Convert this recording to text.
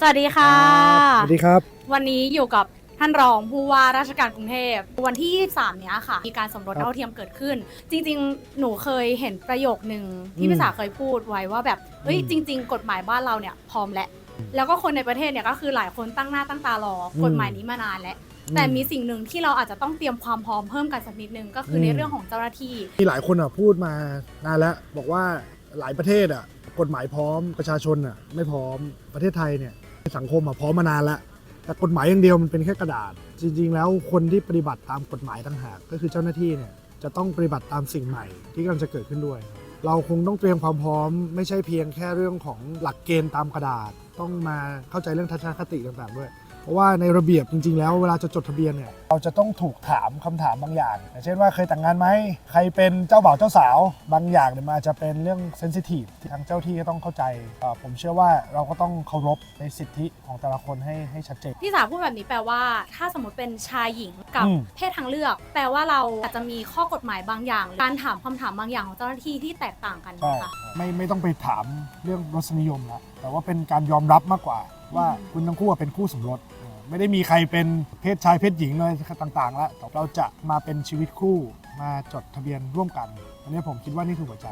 สวัสดีค่ะ สวัสดีครับ วันนี้อยู่กับท่านรองผู้ว่าราชการกรุงเทพวันที่ 23 เนี้ยค่ะ มีการสมรสครับเท่าเทียมเกิดขึ้น จริง ๆ หนูเคยเห็นประโยคนึงอืที่มพี่สาเคยพูดไว้ว่าแบบเฮ้ยอืมจริง ๆ กฎหมายบ้านเราเนี่ยพร้อมแล้วแล้วก็คนในประเทศเนี่ยก็คือหลายคนตั้งหน้าตั้งตารออม กฎหมายนี้มานานแล้ว แต่มีสิ่งหนึ่งที่เราอาจจะต้องเตรียมความพร้อมเพิ่มกันสักนิดนึงก็คือในอืมเรื่องของเจ้าหน้าที่ มีหลายคนอะพูดมานานแล้ว บอกว่าหลายประเทศอะกฎหมายพร้อมประชาชนอะไม่พร้อมประเทศไทยเนี่ย สังคมอะพร้อมมานานแล้วแต่กฎหมายอย่างเดียวมันเป็นแค่กระดาษ จริง ๆ แล้วคนที่ปฏิบัติตามกฎหมายต่างหาก ก็คือเจ้าหน้าที่เนี่ยจะต้องปฏิบัติตามสิ่งใหม่ที่กำลังจะเกิดขึ้นด้วย เราคงต้องเตรียมความพร้อม ไม่ใช่เพียงแค่เรื่องของหลักเกณฑ์ตามกระดาษ ต้องมาเข้าใจเรื่องทัศนคติต่างๆด้วย ราะว่าในระเบียบจริง ๆ แล้วเวลาจะจดทะเบียนเนี่ยเราจะต้องถูกถามคำถามบางอย่างอย่างเช่นว่าเคยแต่งงานไหมใครเป็นเจ้าบ่าวเจ้าสาวบางอย่างเนี่ยมันอาจจะเป็นเรื่องเซนซิทีฟที่ทางเจ้าที่ก็ต้องเข้าใจเอ่อผมเชื่อว่าเราก็ต้องเคารพในสิทธิของแต่ละคนให้ให้ชัดเจนพี่สาวพูดแบบนี้แปลว่า ถ้าสมมติเป็นชายหญิงกับอืมเพศทางเลือก แปลว่าเราอาจจะมีข้อกฎหมายบางอย่าง การถามคำถามบางอย่างของเจ้าหน้าที่ที่แตกต่างกันใช่นะคะไม่ไม่ต้องไปถามเรื่องรสนิยมแล้วแต่ว่าเป็นการยอมรับมากกว่า ว่าคุณทั้งคู่เป็นคู่สมรสไม่ได้มีใครเป็นเพศชายเพศหญิงเลยต่างๆ แล้วเราจะมาเป็นชีวิตคู่มาจดทะเบียนร่วมกัน อันนี้ผมคิดว่านี่คือหัวใจ